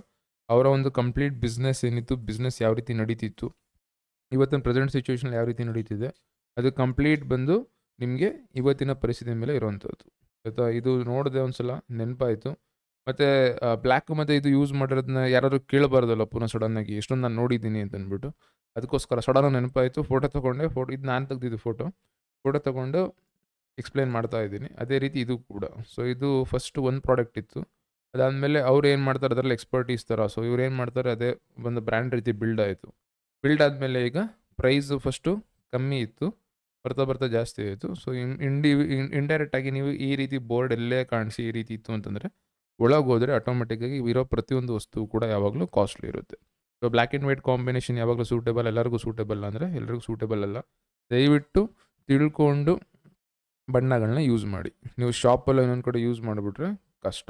A: ಅವರ ಒಂದು ಕಂಪ್ಲೀಟ್ ಬಿಸ್ನೆಸ್ ಏನಿತ್ತು ಬಿಸ್ನೆಸ್ ಯಾವ ರೀತಿ ನಡೀತಿತ್ತು, ಇವತ್ತಿನ ಪ್ರೆಸೆಂಟ್ ಸಿಚುವೇಶನ್ ಯಾವ ರೀತಿ ನಡೀತಿದೆ, ಅದು ಕಂಪ್ಲೀಟ್ ಬಂದು ನಿಮಗೆ ಇವತ್ತಿನ ಪರಿಸ್ಥಿತಿ ಮೇಲೆ ಇರುವಂಥದ್ದು ಆಯಿತಾ? ಇದು ನೋಡಿದೆ ಒಂದ್ಸಲ, ನೆನಪಾಯಿತು. ಮತ್ತು ಬ್ಲ್ಯಾಕ್ ಮತ್ತು ಇದು ಯೂಸ್ ಮಾಡಿರೋದನ್ನ ಯಾರಾದರೂ ಕೇಳಬಾರ್ದಲ್ಲ ಪುನಃ ಸಡನ್ನಾಗಿ ಎಷ್ಟೊಂದು ನಾನು ನೋಡಿದ್ದೀನಿ ಅಂತ ಅಂದ್ಬಿಟ್ಟು. ಅದಕ್ಕೋಸ್ಕರ ಸಡನ್ ನೆನಪಾಯಿತು. ಫೋಟೋ ತಗೊಂಡೆ ಫೋಟೋ ಇದು ನಾನು ತೆಗ್ದಿದ್ದು ಫೋಟೋ ಫೋಟೋ ತಗೊಂಡು ಎಕ್ಸ್ಪ್ಲೇನ್ ಮಾಡ್ತಾ ಇದ್ದೀನಿ. ಅದೇ ರೀತಿ ಇದು ಕೂಡ. ಸೊ ಇದು ಫಸ್ಟ್ ಒಂದು ಪ್ರಾಡಕ್ಟ್ ಇತ್ತು. ಅದಾದಮೇಲೆ ಅವ್ರು ಏನು ಮಾಡ್ತಾರೆ, ಅದರಲ್ಲಿ ಎಕ್ಸ್ಪರ್ಟೀಸ್ ಥರ ಸೊ ಇವ್ರು ಏನು ಮಾಡ್ತಾರೆ, ಅದೇ ಒಂದು ಬ್ರ್ಯಾಂಡ್ ರೀತಿ ಬಿಲ್ಡ್ ಆಯಿತು. ಬಿಲ್ಡ್ ಆದಮೇಲೆ ಈಗ ಪ್ರೈಸು ಫಸ್ಟು ಕಮ್ಮಿ ಇತ್ತು. ಬರ್ತಾ ಬರ್ತಾ ಜಾಸ್ತಿ ಆಯಿತು. ಸೊ ಇನ್, ಇಂಡಿ ಇಂಡೈರೆಕ್ಟಾಗಿ ನೀವು ಈ ರೀತಿ ಬೋರ್ಡ್ ಎಲ್ಲೇ ಕಾಣಿಸಿ ಈ ರೀತಿ ಇತ್ತು ಅಂತಂದರೆ ಒಳಗೆ ಹೋದರೆ ಆಟೋಮೆಟಿಕ್ಕಾಗಿ ಇರೋ ಪ್ರತಿಯೊಂದು ವಸ್ತು ಕೂಡ ಯಾವಾಗಲೂ ಕಾಸ್ಟ್ಲಿ ಇರುತ್ತೆ. So black and white combination ಯಾವಾಗಲೂ ಸೂಟೇಬಲ್ ಎಲ್ಲರಿಗೂ ಸೂಟೇಬಲ್ ಅಂದರೆ ಎಲ್ಲರಿಗೂ ಸೂಟೇಬಲ್ ಅಲ್ಲ. ದಯವಿಟ್ಟು ತಿಳ್ಕೊಂಡು ಬಣ್ಣಗಳನ್ನ ಯೂಸ್ ಮಾಡಿ. ನೀವು ಶಾಪಲ್ಲಿ ಇನ್ನೊಂದು ಕಡೆ ಯೂಸ್ ಮಾಡಿಬಿಟ್ರೆ ಕಷ್ಟ.